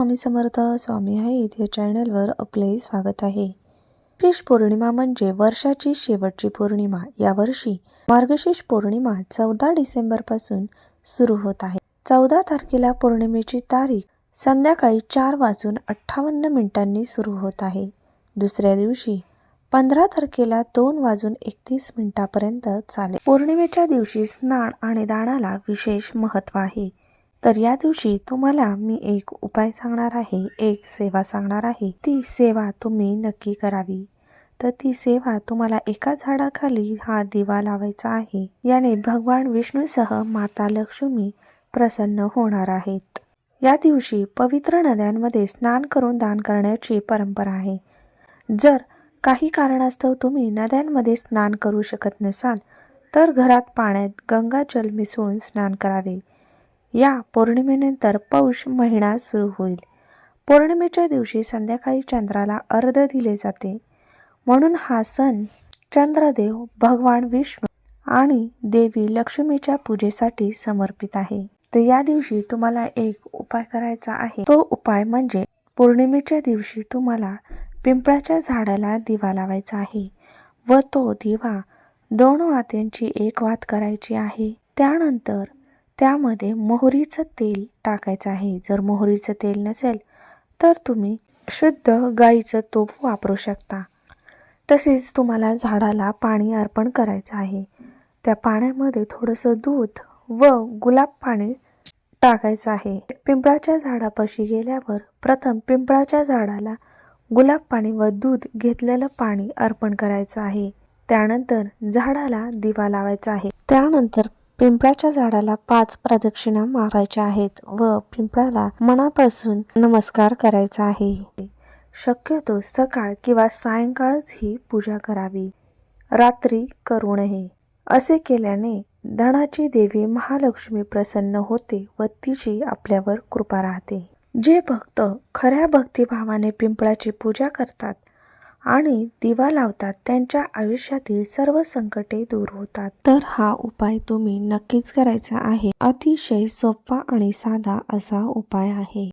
स्वामी समर्थ स्वामी आहेत या चॅनलवर आपले स्वागत आहे. मार्गशीर्ष पौर्णिमा म्हणजे वर्षाची शेवटची पौर्णिमा. यावर्षी मार्गशीर्ष पौर्णिमा चौदा डिसेंबरपासून सुरू होत आहे. चौदा तारखेला पौर्णिमेची तारीख संध्याकाळी चार वाजून अठ्ठावन्न मिनिटांनी सुरू होत आहे. दुसऱ्या दिवशी पंधरा तारखेला दोन वाजून एकतीस मिनिटापर्यंत चालेल. पौर्णिमेच्या दिवशी स्नान आणि दानाला विशेष महत्त्व आहे. तर या दिवशी तुम्हाला मी एक उपाय सांगणार आहे एक सेवा सांगणार आहे. ती सेवा तुम्ही नक्की करावी. तर ती सेवा तुम्हाला एका झाडाखाली हा दिवा लावायचा आहे. याने भगवान विष्णूसह माता लक्ष्मी प्रसन्न होणार आहेत. या दिवशी पवित्र नद्यांमध्ये स्नान करून दान करण्याची परंपरा आहे. जर काही कारणास्तव तुम्ही नद्यांमध्ये स्नान करू शकत नसाल तर घरात पाण्यात गंगाजल मिसळून स्नान करावे. या पौर्णिमेनंतर पौष महिना सुरू होईल. पौर्णिमेच्या दिवशी संध्याकाळी चंद्राला अर्ध दिले जाते. म्हणून हा सण चंद्रदेव भगवान विष्णू आणि देवी लक्ष्मीच्या पूजेसाठी समर्पित आहे. तर या दिवशी तुम्हाला एक उपाय करायचा आहे. तो उपाय म्हणजे पौर्णिमेच्या दिवशी तुम्हाला पिंपळाच्या झाडाला दिवा लावायचा आहे व तो दिवा दोन वात्यांची एक वात करायची आहे. त्यानंतर त्यामध्ये मोहरीचं तेल टाकायचं आहे. जर मोहरीचं तेल नसेल तर तुम्ही शुद्ध गाईचं तूप वापरू शकता. तसेच तुम्हाला झाडाला पाणी अर्पण करायचं आहे. त्या पाण्यामध्ये थोडंसं दूध व गुलाब पाणी टाकायचं आहे. पिंपळाच्या झाडापाशी गेल्यावर प्रथम पिंपळाच्या झाडाला गुलाब पाणी व दूध घेतलेलं पाणी अर्पण करायचं आहे. त्यानंतर झाडाला दिवा लावायचा आहे. त्यानंतर पिंपळाच्या झाडाला पाच प्रदक्षिणा मारायच्या आहेत व पिंपळाला मनापासून नमस्कार करायचा आहे. शक्यतो सकाळ किंवा सायंकाळच ही पूजा करावी. रात्री करू नये. असे केल्याने धनाची देवी महालक्ष्मी प्रसन्न होते व तिची आपल्यावर कृपा राहते. जे भक्त खऱ्या भक्तिभावाने पिंपळाची पूजा करतात आणि दिवा लावतात त्यांच्या आयुष्यातील सर्व संकटे दूर होतात. तर हा उपाय तुम्ही नक्कीच करायचा आहे. अतिशय सोपा आणि साधा असा उपाय आहे.